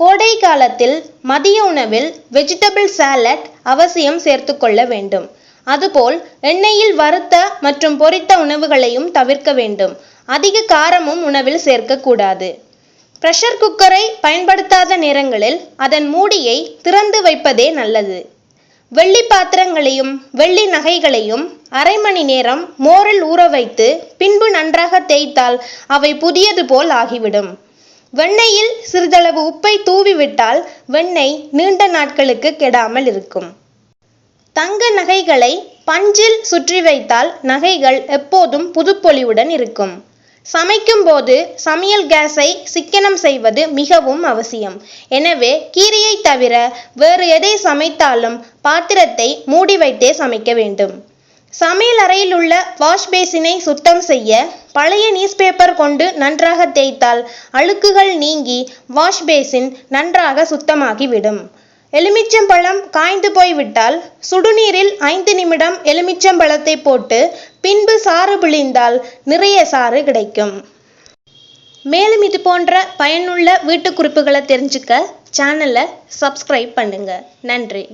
கோடை காலத்தில் மதிய உணவில் வெஜிடபிள் சாலட் அவசியம் சேர்த்துக்கொள்ள வேண்டும். அதுபோல் எண்ணெயில் வறுத்த மற்றும் பொரித்த உணவுகளையும் தவிர்க்க வேண்டும். அதிக காரமும் உணவில் சேர்க்கக்கூடாது. ப்ரெஷர் குக்கரை பயன்படுத்தாத நேரங்களில் அதன் மூடியை திறந்து வைப்பதே நல்லது. வெள்ளி பாத்திரங்களையும் வெள்ளி நகைகளையும் அரை மணி நேரம் மோரில் ஊற வைத்து பின்பு நன்றாக தேய்த்தால் அவை புதியது போல் ஆகிவிடும். வெண்ணெயில் சிறிதளவு உப்பை தூவிவிட்டால் வெண்ணெய் நீண்ட நாட்களுக்கு கெடாமல் இருக்கும். தங்க நகைகளை பஞ்சில் சுற்றி வைத்தால் நகைகள் எப்போதும் புதுப்பொலிவுடன் இருக்கும். சமைக்கும் போது சமையல் கேஸை சிக்கனம் செய்வது மிகவும் அவசியம். எனவே கீரையை தவிர வேறு எதை சமைத்தாலும் பாத்திரத்தை மூடி வைத்தே சமைக்க வேண்டும். சமையல் அறையில் உள்ள வாஷ் பேசினை சுத்தம் செய்ய பழைய நியூஸ் பேப்பர் கொண்டு நன்றாக தேய்த்தால் அழுக்குகள் நீங்கி வாஷ் பேசின் நன்றாக சுத்தமாகிவிடும். எலுமிச்சம்பழம் காய்ந்து போய்விட்டால் சுடுநீரில் ஐந்து நிமிடம் எலுமிச்சம்பழத்தை போட்டு பின்பு சாறு பிழிந்தால் நிறைய சாறு கிடைக்கும். மேலும் இது போன்ற பயனுள்ள வீட்டு குறிப்புகளை தெரிஞ்சுக்க சேனலை சப்ஸ்கிரைப் பண்ணுங்கள் நன்றி.